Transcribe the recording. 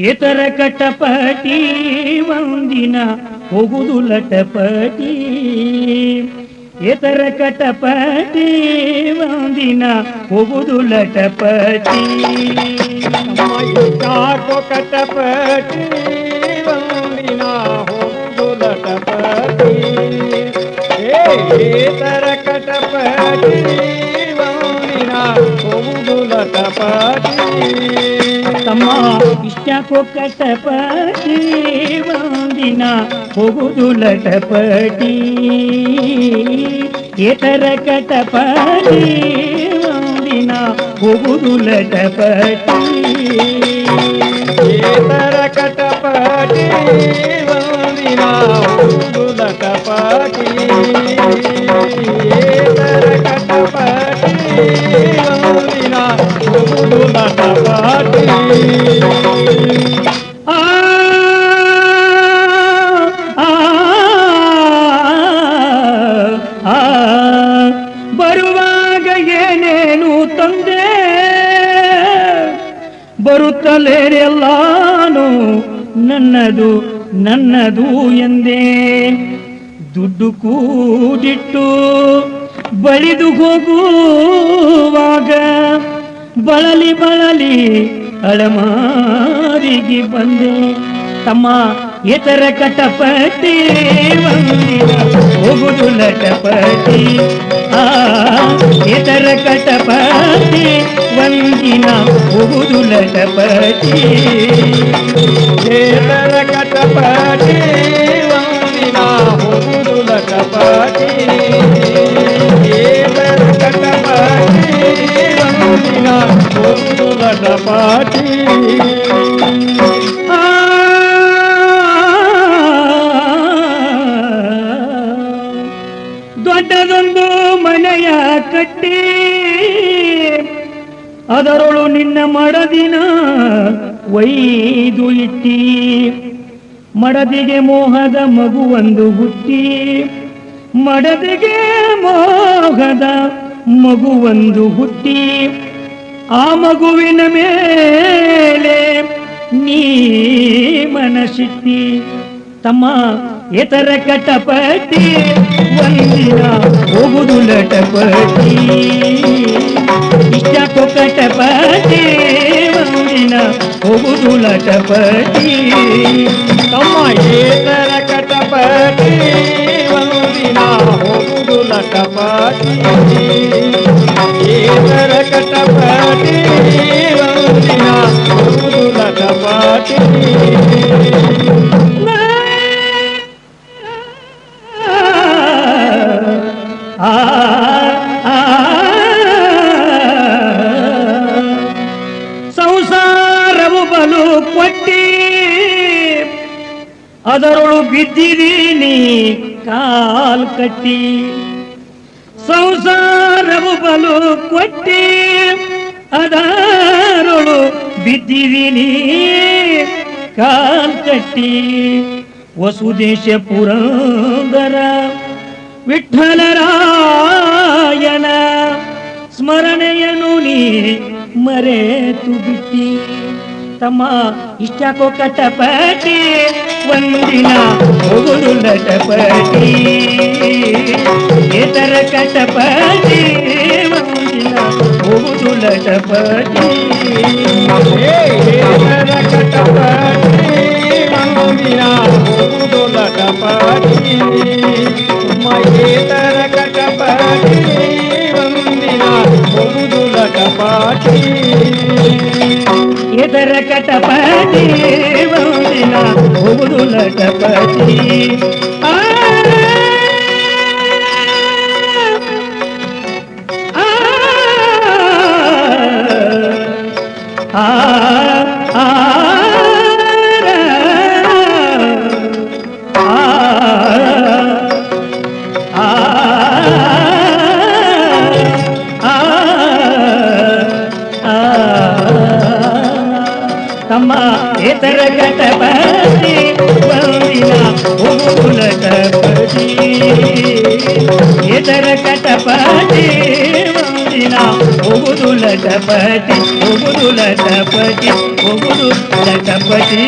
ಏತರ ಕಟಪಟಿ ಮಂದಿನ ಹೋಗುದು ಲಟಪಟಿ ಏತರ ಕಟಪಟಿ ಮಂದಿನ ಹೋಗುದು ಲಟಪಟಿ ಯಾಕೋ ಕಟಪಟಿ ಮಂದಿನ ಹೋಗುದು ಲಟಪಟಿ ಏತರ తమ్మ ఇష్టకొకటపటి వందిన ఒగుదులటపటి ఇతర కటపటి వందిన ఒగుదులటపటి ఏతర కటపటి వందిన ಬರುತ್ತಲೇರೆಲ್ಲಾನು ನನ್ನದು ನನ್ನದು ಎಂದೇ. ದುಡ್ಡು ಕೂಡಿಟ್ಟು ಬಳಿದು ಹೋಗುವಾಗ ಬಳಲಿ ಬಳಲಿ ಅಳಮಾರಿಗೆ ಬಂದೆ. ತಮ್ಮ ಇತರ ಕಟಪಟಿ ಒಂದಿನ ಹೋಗುದು ಲಟಪಟಿ ಆ ಒಂದಿನ ಹೋಗುದು ಲಟಪಟಿ ఏతర కటపటి వందిన హొందులటపటి ఏతర కటపటి వందిన హొందులటపటి ಆ ದೊಡ್ಡದೊಂದು ಮನೆಯ ಕಟ್ಟಿ ಅದರೊಳು ನಿನ್ನ ಮಡದಿನ ಒಯ್ದು ಇಟ್ಟಿ. ಮಡದಿಗೆ ಮೋಹದ ಮಗುವೊಂದು ಹುಟ್ಟಿ. ಮಡದಿಗೆ ಮೋಹದ ಮಗುವೊಂದು ಹುಟ್ಟಿ. ಆ ಮಗುವಿನ ಮೇಲೆ ನೀ ಮನಸಿಟ್ಟಿ. ತಮ್ಮ ಇತರ ಕಟಪಟ್ಟಿ, ಒಂದಿನ ಹೋಗುದು ಲಟಪಟಿ ఇష్టకొకటపతి వందిన ఒగుదులటపతి తమ ఏతర కటపతి వందిన ఒగుదులటపతి ఏతర ಕೊಟ್ಟಿ ಅದರೊಳು ಬಿದ್ದಿದೀನಿ ಕಾಲ್ ಕಟ್ಟಿ. ಸಂಸಾರವು ಬಲು ಕೊಟ್ಟಿ. ಅದರೊಳು ಬಿದ್ದಿದೀನಿ ಕಾಲ್ ಕಟ್ಟಿ. ವಸುದೇಶ ಪುರಂದರ, ವಿಠಲರಾಯನ ಸ್ಮರಣೆಯನು ನೀ ಮರೆತು ಬಿಟ್ಟಿ ತಮ್ಮ ಇಷ್ಟಕ್ಕೋ ಕಟಪಟಿ ಒಂದಿನ ಹೋಗುದು ಲಟಪಟಿ ಇತರ ಕಟಪಟಿ ಒಂದಿನ ಹೋಗುದು ಲಟಪಟಿ ah లటపతి పొగుడు లటపతి పొగుడు లటపతి